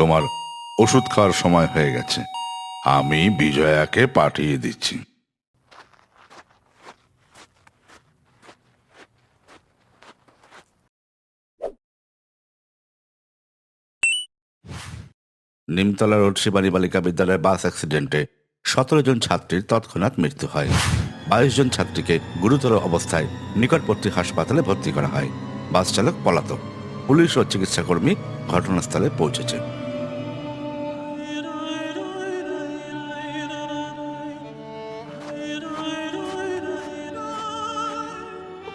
তোমার ওষুধ খাওয়ার সময় হয়ে গেছে। আমি বিজয়াকে পাঠিয়ে দিচ্ছি। নিমতলা রোড শিবানী বালিকা বিদ্যালয়ের বাস অ্যাক্সিডেন্টে সতেরো জন ছাত্রীর তৎক্ষণাৎ মৃত্যু হয়। বাইশ জন ছাত্রীকে গুরুতর অবস্থায় নিকটবর্তী হাসপাতালে ভর্তি করা হয়। বাস চালক পলাতক। পুলিশ ও চিকিৎসাকর্মী ঘটনাস্থলে পৌঁছেছে।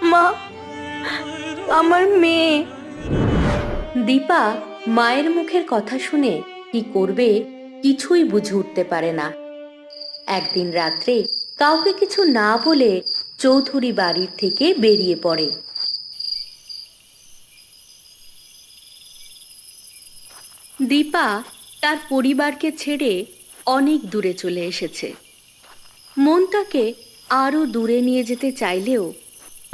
মা, আমার মেয়ে। দীপা মায়ের মুখের কথা শুনে কি করবে কিছুই বুঝে উঠতে পারে না। একদিন রাত্রে কাউকে কিছু না বলে চৌধুরী বাড়ির থেকে বেরিয়ে পড়ে। দীপা তার পরিবারকে ছেড়ে অনেক দূরে চলে এসেছে। মনটাকে আরও দূরে নিয়ে যেতে চাইলেও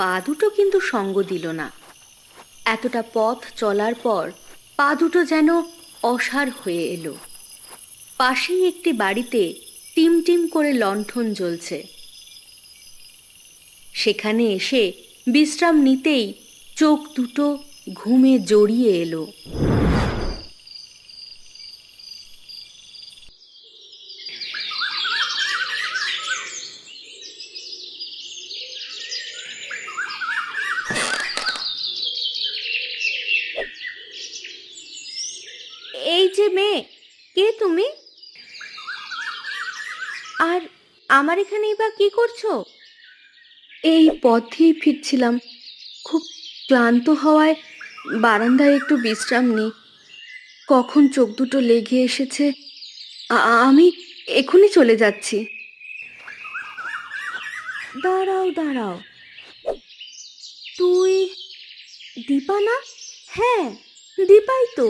পা দুটো কিন্তু সঙ্গ দিল না। এতটা পথ চলার পর পা দুটো যেন অসার হয়ে এলো। পাশেই একটি বাড়িতে টিম টিম করে লণ্ঠন জ্বলছে। সেখানে এসে বিশ্রাম নিতেই চোখ দুটো ঘুমে জড়িয়ে এলো এই যে মেয়ে কে তুমি আর আমার এখানেই বা কি করছ? এই পথেই ফিরছিলাম। খুব ক্লান্ত হওয়ায় বারান্দায় একটু বিশ্রাম নিই। কখন চোখ দুটো লেগে এসেছে আমি এখনই চলে যাচ্ছি। দাঁড়াও দাঁড়াও। তুই দীপা না? হ্যাঁ দীপাই তো।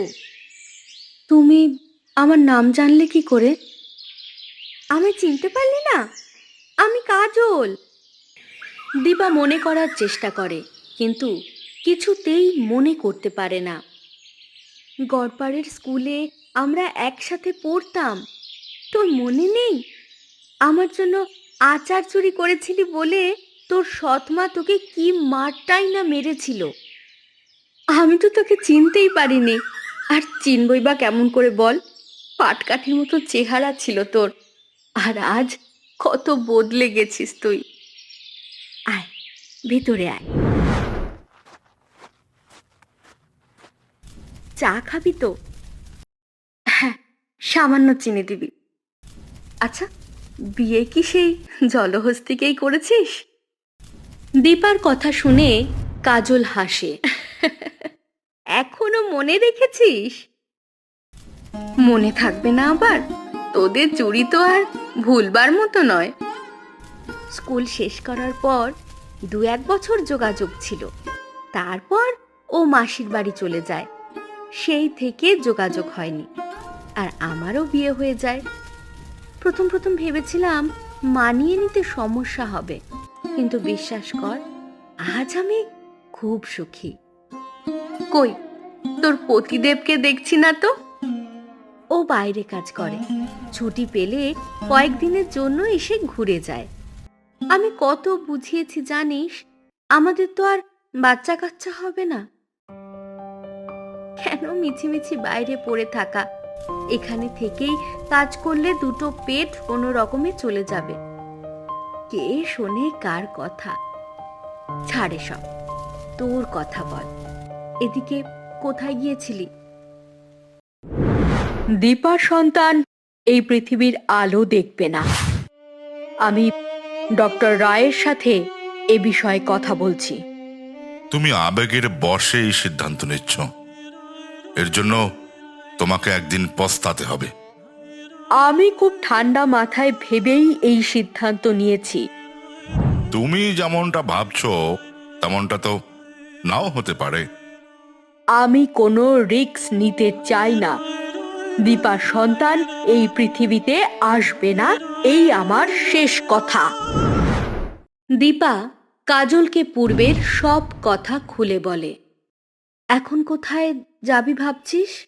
তুমি আমার নাম জানলে কি করে? আমি চিনতে পারলি না? আমি কাজল। দিবা মনে করার চেষ্টা করে, কিন্তু কিছুতেই মনে করতে পারে না। গড়পাড়ের স্কুলে আমরা একসাথে পড়তাম। তোর মনে নেই? আমার জন্য আচার চুরি করেছিলি বলে তোর সৎমা তোকে কি মারটাই না মেরেছিল। আমি তো তোকে চিনতেই পারিনি। আর চিনবই বা কেমন করে বল? পাটকাঠির মতো চেহারা ছিল তোর। আর আজ কত বদলে গেছিস তুই। আয়, ভেতরে আয়। চা খাবি তো? হ্যাঁ সামান্য চিনি দিবি। আচ্ছা বিয়ে কি সেই জলহস্তিকেই করেছিস? দীপার কথা শুনে কাজল হাসে। এখনও মনে রেখেছিস? মনে থাকবে না আবার? তোদের চুরি তো আর ভুলবার মতো নয়। স্কুল শেষ করার পর দু এক বছর যোগাযোগ ছিল। তারপর ও মাসির বাড়ি চলে যায়। সেই থেকে যোগাযোগ হয়নি। আর আমারও বিয়ে হয়ে যায়। প্রথম প্রথম ভেবেছিলাম মানিয়ে নিতে সমস্যা হবে। কিন্তু বিশ্বাস কর আজ আমি খুব সুখী। কই তোর পতিদেবকে দেখছি না তো? ও বাইরে কাজ করে। ছুটি পেলে কয়েকদিনের জন্য এসে ঘুরে যায়। আমি কত বুঝিয়েছি জানিস? আমাদের তো আর বাচ্চা কাচ্চা হবে না। কেন মিছিমিছি বাইরে পড়ে থাকা? এখানে থেকেই কাজ করলে দুটো পেট কোনো রকমে চলে যাবে। কে শোনে কার কথা? ছাড়ে সব তোর কথা বল। এদিকে কোথায় গিয়েছিলি? দীপা সন্তান এই পৃথিবীর আলো দেখবে না। আমি ডক্টর রায়ের সাথে এ বিষয়ে কথা বলছি। তুমি আবেগের বশে এই সিদ্ধান্ত নিচ্ছ। এর জন্য তোমাকে একদিন পস্তাতে হবে। আমি খুব ঠান্ডা মাথায় ভেবেই এই সিদ্ধান্ত নিয়েছি। তুমি যেমনটা ভাবছ তেমনটা তো নাও হতে পারে। আমি কোনো রিস্ক নিতে চাই না। দীপার সন্তান এই পৃথিবীতে আসবে না, এই আমার শেষ কথা। দীপা কাজলকে পূর্বের সব কথা খুলে বলে। এখন কোথায় যাবি ভাবছিস?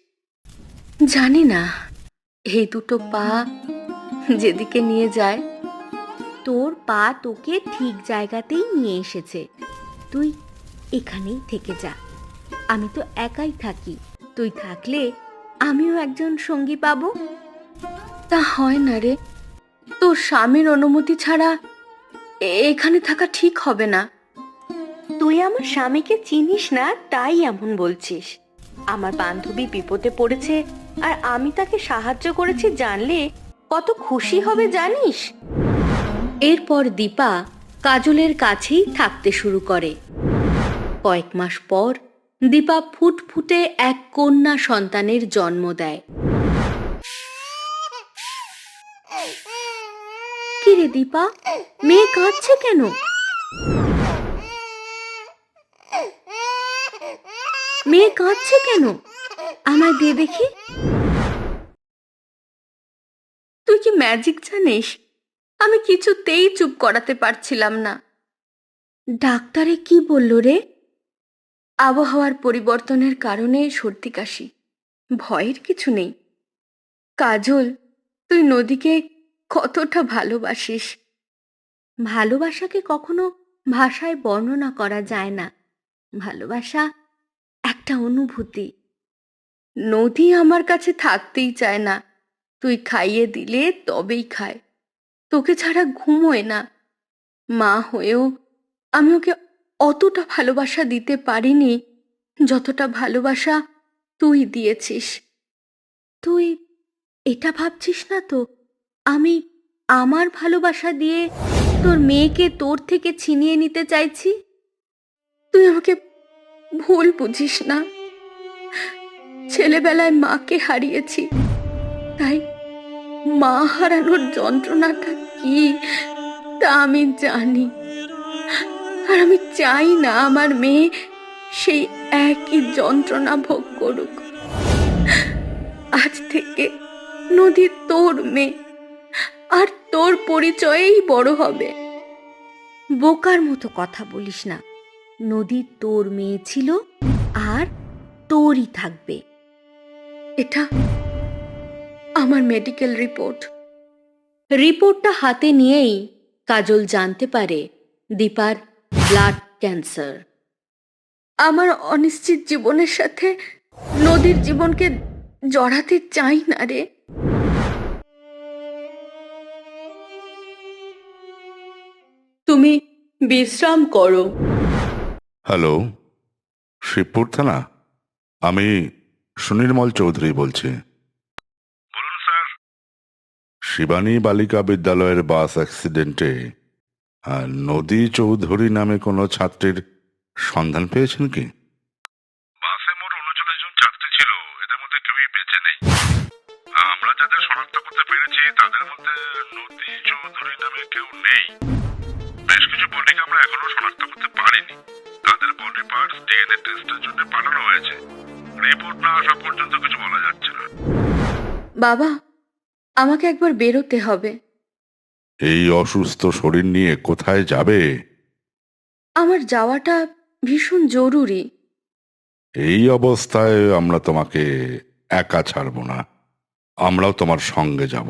জানি না। এই দুটো পা যেদিকে নিয়ে যায়, তোর পা তোকে ঠিক জায়গাতেই নিয়ে এসেছে। তুই এখানেই থেকে যা। আমি তো একাই থাকি। তুই থাকলে আমিও একজন সঙ্গী পাবো? তা হয় না রে। তোর স্বামীর অনুমতি ছাড়া এখানে থাকা ঠিক হবে না। তুই আমার স্বামীকে চিনিস না, তাই এমন বলছিস। আমার বান্ধবী বিপদে পড়েছে আর আমি তাকে সাহায্য করেছি জানলে কত খুশি হবে, জানিস? এরপর দীপা কাজলের কাছেই থাকতে শুরু করে। কয়েক মাস পর দীপা ফুটফুটে এক কন্যা সন্তানের জন্ম দেয়। কি রে দীপা, মেয়ে কাঁদছে কেন? মেয়ে কাঁদছে কেন? আমায় দিয়ে দেখি। তুই কি ম্যাজিক জানিস? আমি কিছুতেই চুপ করাতে পারছিলাম না। ডাক্তারে কি বলল রে? আবহাওয়ার পরিবর্তনের কারণে সর্দি কাশি। ভয়ের কিছু নেই। কাজল, তুই নদীকে কতটা ভালোবাসিস? ভালোবাসাকে কখনো ভাষায় বর্ণনা করা যায় না। ভালোবাসা একটা অনুভূতি। নদী আমার কাছে থাকতেই চায় না। তুই খাইয়ে দিলে তবেই খায়। তোকে ছাড়া ঘুমোয় না। মা হয়েও আমি ওকে অতটা ভালোবাসা দিতে পারিনি যতটা ভালোবাসা তুই দিয়েছিস। তুই এটা ভাবছিস না তো? আমি আমার ভালোবাসা দিয়ে তোর মেয়েকে তোর থেকে ছিনিয়ে নিতে চাইছি? তুই আমাকে ভুল বুঝিস না। ছেলেবেলায় মাকে হারিয়েছি। তাই মা হারানোর যন্ত্রণাটা কি তা আমি জানি। আর আমি চাই না আমার মেয়ে সেই একই যন্ত্রণা ভোগ করুক। আজ থেকে নদী তোর মেয়ে আর তোর পরিচয়েই বড় হবে। বোকার মতো কথা বলিস না। নদী তোর মেয়ে ছিল আর তোরই থাকবে। এটা আমার মেডিকেল রিপোর্ট রিপোর্টটা হাতে নিয়েই কাজল জানতে পারে দীপার ব্লাড ক্যান্সার। আমার অনিশ্চিত জীবনের সাথে নদীর জীবনকে জড়াতে চাই না রে। তুমি বিশ্রাম করো। হ্যালো শিবপুর থানা? আমি সুনির্মল চৌধুরী বলছি। বলুন স্যার। শিবানী বালিকা বিদ্যালয়ের বাস অ্যাক্সিডেন্টে নদী চৌধুরী নামে কোনো ছাত্রীর সন্ধান পেয়েছেন কি? বাসে মোট উনচল্লিশ জন ছাত্রী ছিল। এদের মধ্যে কেউই বেঁচে নেই। আমরা যাদের শনাক্ত করতে পেরেছি তাদের মধ্যে নদী চৌধুরী নামে কেউ নেই। বেশ কিছু বডিকে আমরা এখনও শনাক্ত করতে পারিনি। তাদের বডি পার্টস ডিএনএ টেস্টের জন্য পাঠানো হয়েছে। রিপোর্ট না আসা পর্যন্ত কিছু বলা যাচ্ছে না। বাবা আমাকে একবার বেরোতে হবে। এই অসুস্থ শরীর নিয়ে কোথায় যাবে? আমার যাওয়াটা ভীষণ জরুরি। এই অবস্থায় আমরা তোমাকে একা ছাড়বো না। আমরাও তোমার সঙ্গে যাব।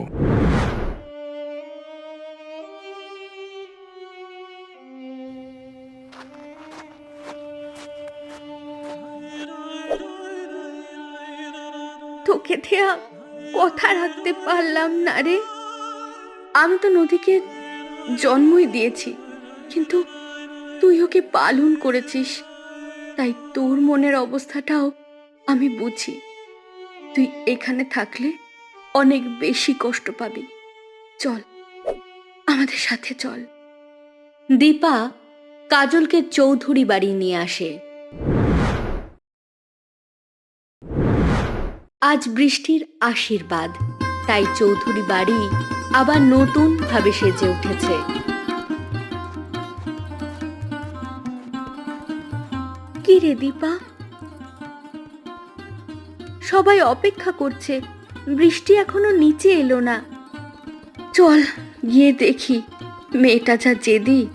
তোকে দেয়া কথা রাখতে পারলাম না রে। আমি তো নদীকে জন্মই দিয়েছি, কিন্তু তুই ওকে পালন করেছিস, তাই তোর মনের অবস্থাটাও আমি বুঝি। তুই এখানে থাকলে অনেক বেশি কষ্ট পাবি। চল, আমাদের সাথে চল। দীপা কাজলকে চৌধুরী বাড়ি নিয়ে আসে। আজ বৃষ্টির আশীর্বাদ, তাই চৌধুরী বাড়ি আবার নতুন ভাবে সেজে উঠেছে। কি রে দীপা? সবাই অপেক্ষা করছে। বৃষ্টি এখনও নিচে এলো না। চল গিয়ে দেখি মেয়েটা যা জেদি।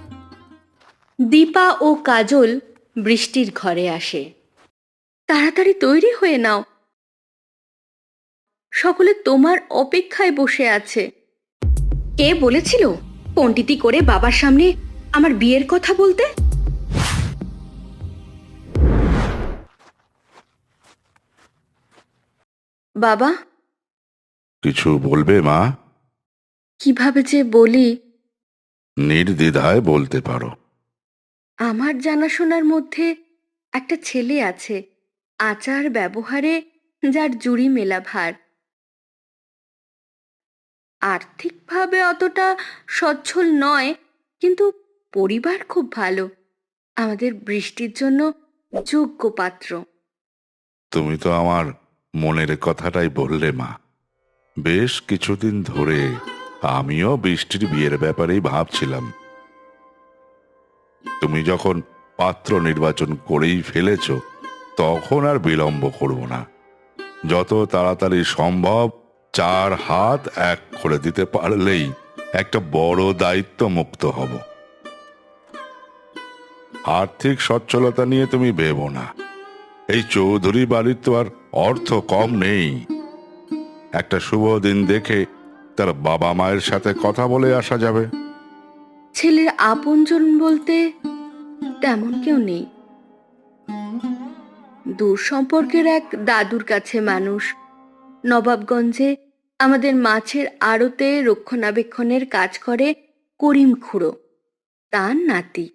দীপা ও কাজল বৃষ্টির ঘরে আসে। তাড়াতাড়ি তৈরি হয়ে নাও। সকলে তোমার অপেক্ষায় বসে আছে। কে বলেছিল? পণ্ডিতি করে বাবার সামনে আমার বিয়ের কথা বলতে? বাবা? কিছু বলবে মা? কীভাবে যে বলি? নির্দ্বিধায় বলতে পারো। আমার জানাশোনার মধ্যে একটা ছেলে আছে আচার ব্যবহারে যার জুড়ি মেলা ভার আর্থিকভাবে অতটা সচ্ছল নয়, কিন্তু পরিবার খুব ভালো। আমাদের বৃষ্টির জন্য যোগ্য পাত্র। তুমি তো আমার মনের কথাটাই বললে, মা। বেশ কিছুদিন ধরে আমিও বৃষ্টির বিয়ের ব্যাপারেই ভাবছিলাম। তুমি যখন পাত্র নির্বাচন করেই ফেলেছ, তখন আর বিলম্ব করব না। যত তাড়াতাড়ি সম্ভব চার হাত এক করে দিতে পারলেই একটা বড় দায়িত্ব মুক্ত হব। আর্থিক সচ্ছলতা নিয়ে তুমি ভেবো না। এই চৌধুরী বাড়ির তো আর অর্থ কম নেই। একটা শুভ দিন দেখে তার বাবা মায়ের সাথে কথা বলে আসা যাবে। ছেলের আপনজন বলতে তেমন কেউ নেই। দূর সম্পর্কের এক দাদুর কাছে মানুষ নবাবগঞ্জে আমাদের মাছের আড়তে রক্ষণাবেক্ষণের কাজ করে করিম খুঁড়ো তার নাতি।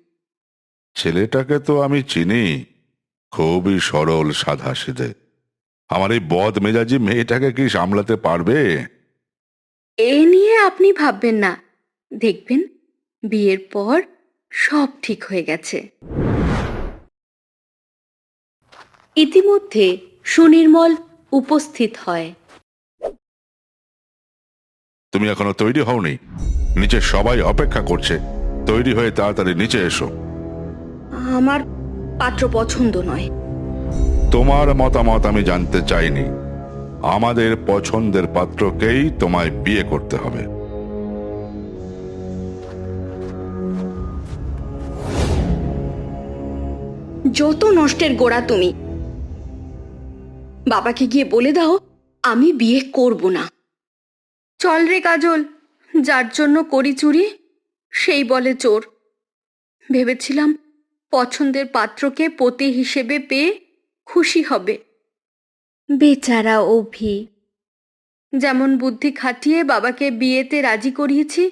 ছেলেটাকে তো আমি চিনি। খুবই সরল সাদা সিধে। আমার এই বদ মেজাজি মেয়েটাকে কি সামলাতে পারবে? এ নিয়ে আপনি ভাববেন না। দেখবেন বিয়ের পর সব ঠিক হয়ে গেছে। ইতিমধ্যে সুনির্মল উপস্থিত হয়। তুমি এখনও তৈরি হওনি। নিচে সবাই অপেক্ষা করছে। তৈরি হয়ে তাড়াতাড়ি নিচে এসো। আমার পাত্র পছন্দ নয়। তোমার মতামত আমি জানতে চাইনি। আমাদের পছন্দের পাত্রকেই তোমায় বিয়ে করতে হবে। যত নষ্টের গোড়া তুমি বাবাকে গিয়ে বলে দাও আমি বিয়ে করব না। চল রে কাজল, যার জন্য করি চুরি, সেই বলে চোর। ভেবেছিলাম পছন্দের পাত্রকে পতি হিসেবে পেয়ে খুশি হবে। বেচারা অভি। যেমন বুদ্ধি খাটিয়ে বাবাকে বিয়েতে রাজি করিয়েছি,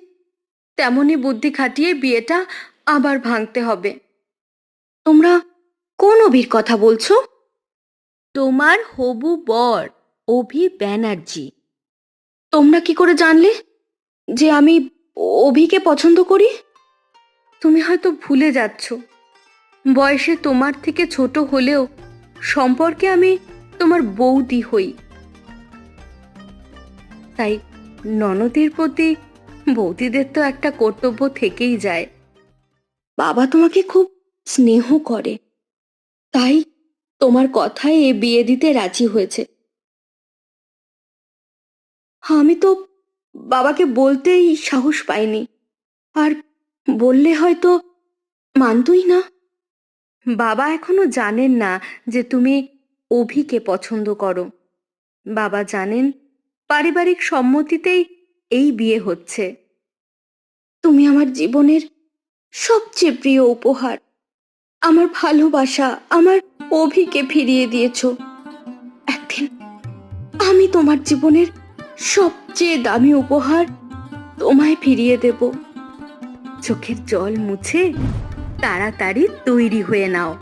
তেমনই বুদ্ধি খাটিয়ে বিয়েটা আবার ভাঙতে হবে। তোমরা কোন অভির কথা বলছো? তোমার হবু বর, অভি ব্যানার্জি। তোমরা কি করে জানলে যে আমি অভিকে পছন্দ করি? তুমি হয়তো ভুলে যাচ্ছ। বয়সে তোমার থেকে ছোট হলেও সম্পর্কে আমি তোমার বৌদি হই। তাই ননদের প্রতি বৌদিদের তো একটা কর্তব্য থেকেই যায়। বাবা তোমাকে খুব স্নেহ করে। তাই তোমার কথায় এ বিয়ে দিতে রাজি হয়েছে। আমি তো বাবাকে বলতেই সাহস পাইনি। আর বললে হয়তো মানতই না। বাবা এখনও জানেন না যে তুমি অভিকে পছন্দ করো। বাবা জানেন পারিবারিক সম্মতিতেই এই বিয়ে হচ্ছে। তুমি আমার জীবনের সবচেয়ে প্রিয় উপহার। আমার ভালোবাসা, আমার অভিকে ফিরিয়ে দিয়েছ। একদিন আমি তোমার জীবনের সবচেয়ে দামি উপহার তোমায় ফিরিয়ে দেব। চোখের জল মুছে তাড়াতাড়ি তৈরি হয়ে নাও।